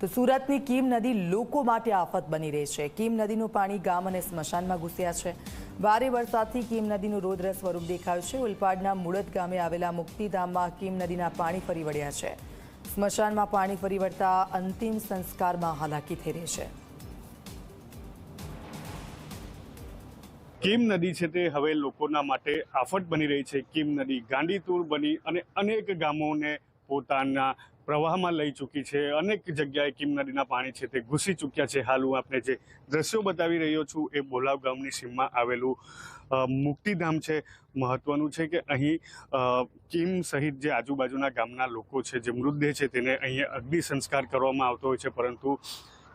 તો સુરતની કીમ નદી લોકો માટે આફત બની રહી છે. કીમ નદીનું પાણી ગામ અને સ્મશાનમાં ઘૂસ્યા છે. ભારે વરસાદથી કીમ નદીનું રૌદ્ર સ્વરૂપ દેખાયું છે. ઉલપાડના મુળદ ગામે આવેલા મુક્તિધામમાં કીમ નદીના પાણી ફરી વળ્યા છે. સ્મશાનમાં પાણી ફરી વળતા અંતિમ સંસ્કારમાં હાલાકી થઈ રહી છે. કીમ નદી છે તે હવે લોકોના માટે આફત બની રહી છે. કીમ નદી ગાંડીતુર બની અને અનેક ગામોને પોતાના પ્રવાહમાં લઈ ચૂકી છે. અનેક જગ્યાએ કીમ નદીના પાણી છે તે ઘૂસી ચૂક્યા છે. હાલ હું આપને જે દ્રશ્યો બતાવી રહ્યો છું એ બોલાવ ગામની સીમમાં આવેલું મુક્તિધામ છે. મહત્વનું છે કે અહીં કીમ સહિત જે આજુબાજુના ગામના લોકો છે, જે મૃતદેહ છે તેને અહીંયા અગ્નિ સંસ્કાર કરવામાં આવતો હોય છે. પરંતુ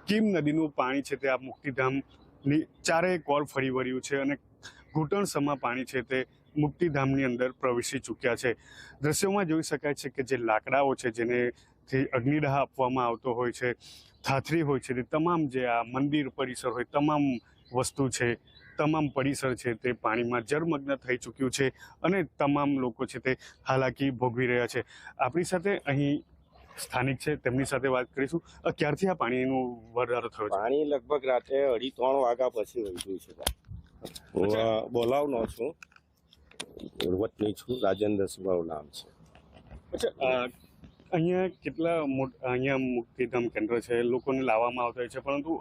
કિમ નદીનું પાણી છે તે આ મુક્તિધામની ચારેય કોર ફરી વળ્યું છે અને ઘૂંટણસમાં પાણી છે તે મુક્તિધામની અંદર પ્રવેશી ચૂક્યા છે. દ્રશ્યોમાં જોઈ શકાય છે કે જે લાકડાઓ છે જેને થી અગ્નિદાહ આપવામાં આવતો હોય છે થાથરી હોય છે તે તમામ જે આ મંદિર પરિસર હોય તમામ વસ્તુ છે તમામ પરિસર છે તે પાણીમાં જળમગ્ન થઈ ચૂક્યું છે અને તમામ લોકો છે તે હાલાકી ભોગવી રહ્યા છે. આપણી સાથે અહીં સ્થાનિક છે તેમની સાથે વાત કરીશું. ક્યારથી આ પાણીનું વધારો થયો છે? પાણી લગભગ રાત્રે અઢી ત્રણ વાગ્યા પછી વધ્યું છે. બોલાવનો છું. વતની છું રાજેન્દ્ર સિંહ મારું નામ છે. અચ્છા અહીંયા કેટલા મોટ અહીંયા મુક્તિધામ કેન્દ્ર છે લોકોને લાવવામાં આવતા હોય છે પરંતુ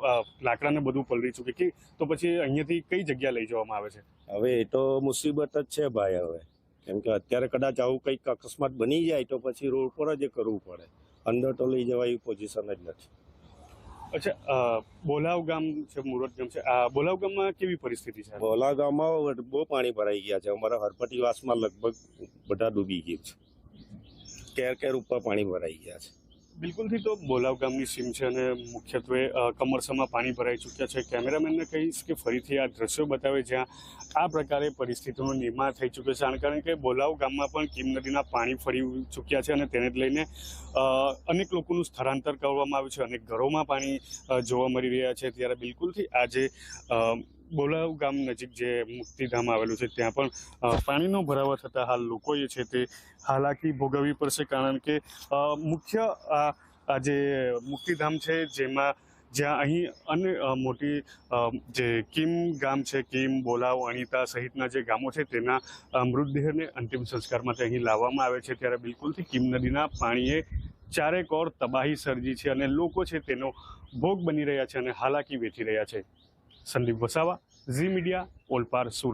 લાકડાને બધું પલળી ચૂકે કે તો પછી અહીંયાથી કઈ જગ્યા લઈ જવામાં આવે છે? હવે એ તો મુસીબત જ છે ભાઈ હવે. કેમ કે અત્યારે કદાચ આવું કંઈક અકસ્માત બની જાય તો પછી રોડ પર જ એ કરવું પડે. અંદર તો લઈ જવાય એવી પોઝિશન જ નથી. અચ્છા બોલાવ ગામ છે, મુરત ગામ છે. આ બોલાવ ગામમાં કેવી પરિસ્થિતિ છે? બોલાવ ગામમાં બહુ પાણી ભરાઈ ગયા છે. અમારા હરપટી વાસમાં લગભગ બધા ડૂબી ગયા છે. કેર કેર ઉપર પાણી ભરાઈ ગયા છે. બિલકુલથી તો બોલાવ ગામની સીમ છે અને મુખ્યત્વે કમરસામાં પાણી ભરાઈ ચૂક્યા છે. કેમેરામેનને કહીશ કે ફરીથી આ દ્રશ્યો બતાવે જ્યાં આ પ્રકારે પરિસ્થિતિનું નિર્માણ થઈ ચૂક્યું છે. આના કારણે કે બોલાવ ગામમાં પણ કીમ નદીના પાણી ફરી ચૂક્યા છે અને તેને લઈને અનેક લોકોનું સ્થળાંતર કરવામાં આવ્યું છે. અનેક ઘરોમાં પાણી જોવા મળી રહ્યા છે. ત્યારે બિલકુલથી આજે બોલાવ ગામ નજીક જે મુક્તિધામ આવેલું છે, ત્યાં પણ પાણીનો ભરાવા થતાં હાલ લોકોએ છે તે હાલાકી ભોગવવી પડશે કારણ કે મુખ્ય આ જે મુક્તિધામ છે જેમાં જ્યાં અહીં અન્ય મોટી જે કિમ ગામ છે, કિમ, બોલાવ, અણીતા સહિતના જે ગામો છે તેના મૃતદેહને અંતિમ સંસ્કાર માટે અહીં લાવવામાં આવે છે ત્યારે બિલકુલથી કીમ નદીના પાણીએ ચારેક ઓર તબાહી સર્જી છે અને લોકો છે તેનો ભોગ બની રહ્યા છે અને હાલાકી વેઠી રહ્યા છે. Sandeep Vasava Zee media Olpad Surat.